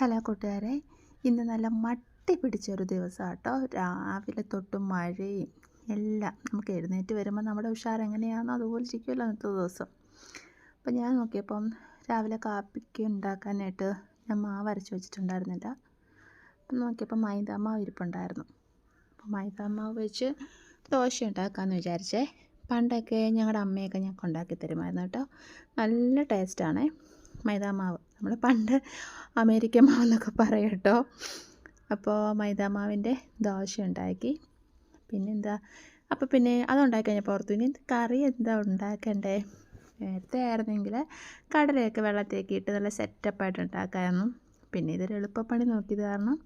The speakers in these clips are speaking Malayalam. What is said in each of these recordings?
ഹലോ കൂട്ടുകാരെ ഇന്ന് നല്ല മട്ടി പിടിച്ചൊരു ദിവസം കേട്ടോ രാവിലെ തൊട്ട് മഴയും എല്ലാം നമുക്ക് എഴുന്നേറ്റ് വരുമ്പോൾ നമ്മുടെ ഉഷാർ എങ്ങനെയാണോ അതുപോലെ ഇരിക്കുമല്ലോ അന്നത്തെ ദിവസം. അപ്പം ഞാൻ നോക്കിയപ്പം രാവിലെ കാപ്പിക്ക് ഉണ്ടാക്കാനായിട്ട് ഞാൻ മാവ് അരച്ച് വെച്ചിട്ടുണ്ടായിരുന്നില്ല. അപ്പം നോക്കിയപ്പോൾ മൈദാമാവ് ഇരിപ്പുണ്ടായിരുന്നു. അപ്പം മൈദാമാവ് വെച്ച് ദോശ ഉണ്ടാക്കാമെന്ന് വിചാരിച്ചേ. പണ്ടൊക്കെ ഞങ്ങളുടെ അമ്മയൊക്കെ ഞങ്ങൾക്ക് ഉണ്ടാക്കി തരുമായിരുന്നു കേട്ടോ. നല്ല ടേസ്റ്റാണേ. മൈദാമാവ്. നമ്മൾ പണ്ട് അമേരിക്കൻ മാവ് എന്നൊക്കെ കേട്ടോ അപ്പോൾ മൈദാമാവിന്റെ ദോശ ഉണ്ടാക്കി പിന്നെന്താ? അപ്പോൾ പിന്നെ അതുണ്ടാക്കി കഴിഞ്ഞപ്പോൾ ഓർത്തു ഇനി കറി എന്താ ഉണ്ടാക്കണ്ടേ? നേരത്തെ ആയിരുന്നെങ്കിൽ കടലയൊക്കെ വെള്ളത്തേക്ക് ഇട്ട് നല്ല സെറ്റപ്പായിട്ട് ഉണ്ടാക്കാമായിരുന്നു പിന്നെ ഇതൊരു എളുപ്പപ്പണി നോക്കിയത് കാരണം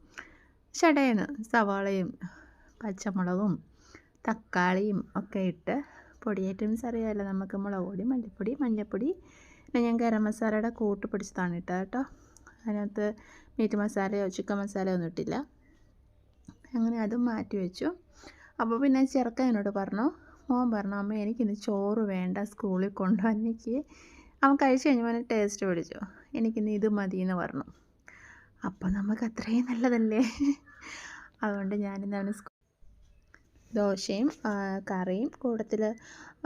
ചടയാണ് സവാളയും പച്ചമുളകും തക്കാളിയും ഒക്കെ ഇട്ട് പൊടി ഐറ്റംസ് അറിയാമല്ലോ നമുക്ക് മുളക് പൊടി മല്ലിപ്പൊടി മഞ്ഞൾപ്പൊടി ഞാൻ ഗരം മസാലയുടെ കൂട്ട് പിടിച്ചതാണ് ഇട്ടത് കേട്ടോ. അതിനകത്ത് മീറ്റ് മസാലയോ ചിക്കൻ മസാലയോ ഒന്നും ഇട്ടില്ല. അങ്ങനെ അതും മാറ്റി വെച്ചു. അപ്പോൾ പിന്നെ ചെറുക്കൻ എന്നോട് പറഞ്ഞു മോൻ പറഞ്ഞു അമ്മ എനിക്കിന്ന് ചോറ് വേണ്ട സ്കൂളിൽ കൊണ്ടുപോകാൻ എനിക്ക്. അവൻ കഴിച്ച് കഴിഞ്ഞപ്പോൾ ടേസ്റ്റ് പിടിച്ചു. എനിക്കിന്ന് ഇത് മതി എന്ന് പറഞ്ഞു. അപ്പോൾ നമുക്ക് അത്രയും നല്ലതല്ലേ? അതുകൊണ്ട് ഞാനിന്ന് അവന് ദോശയും കറിയും കൂട്ടത്തിൽ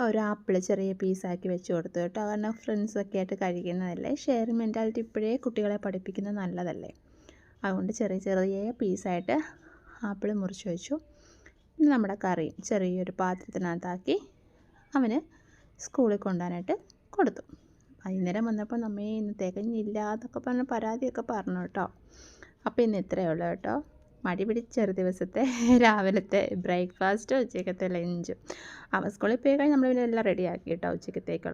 ഒരു ആപ്പിൾ ചെറിയ പീസാക്കി വെച്ച് കൊടുത്തു കേട്ടോ. കാരണം ഫ്രണ്ട്സൊക്കെ ആയിട്ട് കഴിക്കുന്നതല്ലേ? ഷെയർ മെന്റാലിറ്റി ഇപ്പോഴേ കുട്ടികളെ പഠിപ്പിക്കുന്നത് നല്ലതല്ലേ? അതുകൊണ്ട് ചെറിയ ചെറിയ പീസായിട്ട് ആപ്പിൾ മുറിച്ച് വെച്ചു. പിന്നെ നമ്മുടെ കറിയും ചെറിയൊരു പാത്രത്തിനകത്താക്കി അവന് സ്കൂളിൽ കൊണ്ടുപോകാനായിട്ട് കൊടുത്തു. വൈകുന്നേരം വന്നപ്പോൾ നമ്മേ ഇന്ന് തികഞ്ഞില്ല എന്നൊക്കെ പറഞ്ഞ് പരാതിയൊക്കെ പറഞ്ഞു കേട്ടോ. അപ്പോൾ ഇന്ന് ഇത്രയേ ഉള്ളൂ കേട്ടോ. മടി പിടിച്ചൊരു ദിവസത്തെ രാവിലത്തെ ബ്രേക്ക്ഫാസ്റ്റോ ഉച്ചക്കത്തെ ലഞ്ചും. അവ സ്കൂളിൽ പോയി കഴിഞ്ഞാൽ നമ്മൾ പിന്നെ എല്ലാം റെഡിയാക്കി കേട്ടോ ഉച്ചക്കത്തേക്കുള്ള